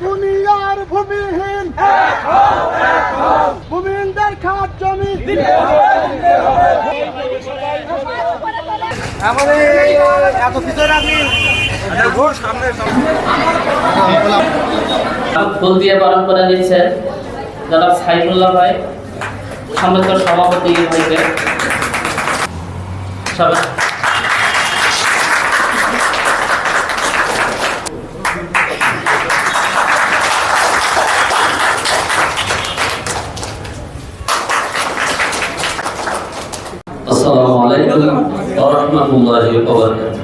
দুনিয়ার ভূমিহীন ভূমিহীনদের খাট জমি ফুল দিয়ে পালন করে নিচ্ছেন যারা সাইফুল্লাহ ভাই, সম্মানিত সভাপতি হইবে সবাই السلام عليكم ورحمة الله وبركاته.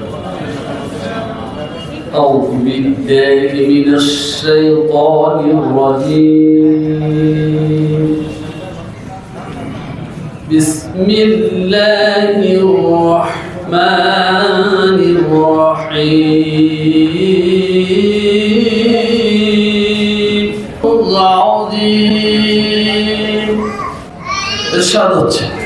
أعوذ بالله من الشيطان الرجيم. بسم الله الرحمن الرحيم. الله العظيم. الشهادة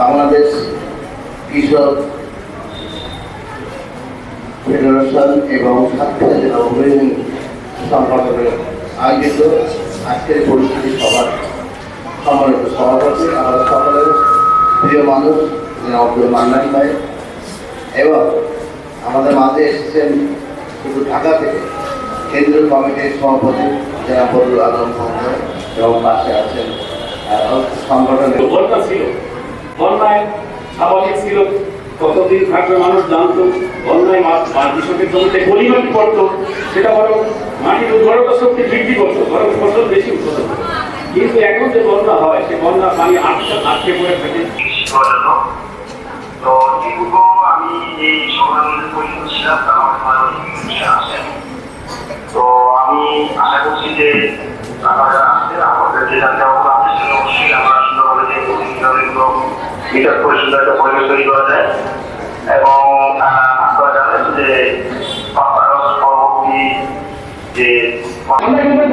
বাংলাদেশ কৃষক ফেডারেশন এবং সাতক্ষীরা জেলা উন্নয়ন সংগঠনের আয়োজিত আজকের পরিস্থিতি সভার সম্মানিত সভাপতি আমাদের সকলের প্রিয় মানুষ যিনি আব্দুল মান্নান ভাই। এবং আমাদের মাঝে এসেছেন শুধু ঢাকা থেকে কেন্দ্রীয় কমিটির সভাপতি জেলা বদুল আলম এবং পাশে আছেন সংগঠনের ছিল। বন্যায় স্বাভাবিক ছিল, কতদিন থাকবে মানুষ জানতো, বন্যায় কৃষকের পড়তো, সেটা বরং মাটির উর্বরতা বৃদ্ধি করতো, বরং ফসল বেশি উৎপাদন কিন্তু এখন যে বন্যা হয়, সে বন্যা পানি আটকে আটকে তো আমি তার তো আমি আশা করছি যে আপনারা একটা পরিবেশ তৈরি করা যায়। এবং আপনারা জানেন যে পাপারস পরবর্তী যে আমরা কিন্তু